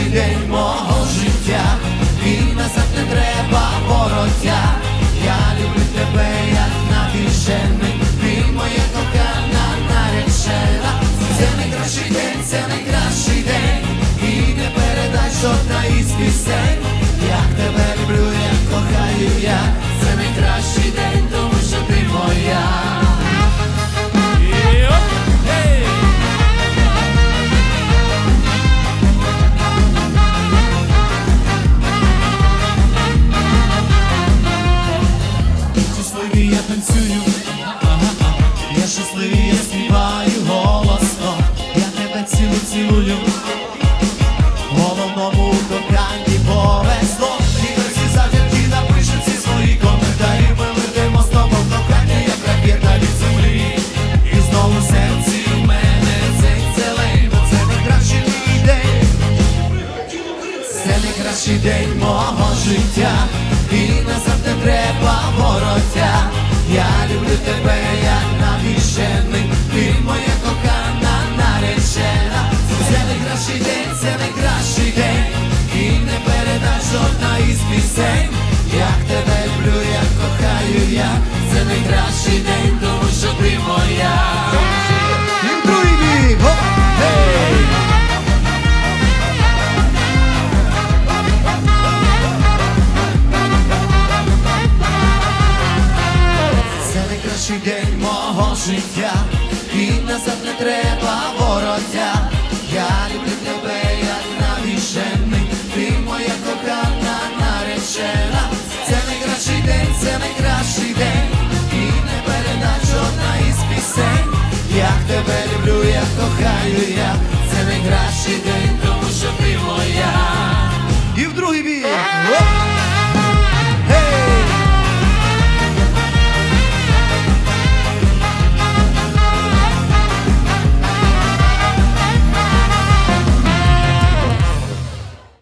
кращий день мого життя, і назад не треба вороття. Я люблю тебе, як навішений, ти моя кохана наречена. Це найкращий день, це найкращий день, і не передай жодна із пісень. Як тебе люблю, як кохаю я, це найкращий день. Цілую, головному коханні повезло, і всі завдяки напишуть всі свої коментарі, ми летимо з тобою в кохання, як ракета від землі, і знову в серці у мене цей бо це найкращий день. Це найкращий день мого життя, і назад не треба кохаю я, це найкращий день, тому що ти моя. Гей! Це найкращий день мого життя, і назад не треба вороття. Я люблю тебе, як навіщений, ти моя кохана наречена. Це найкращий день, це найкращий Louis B. Ah!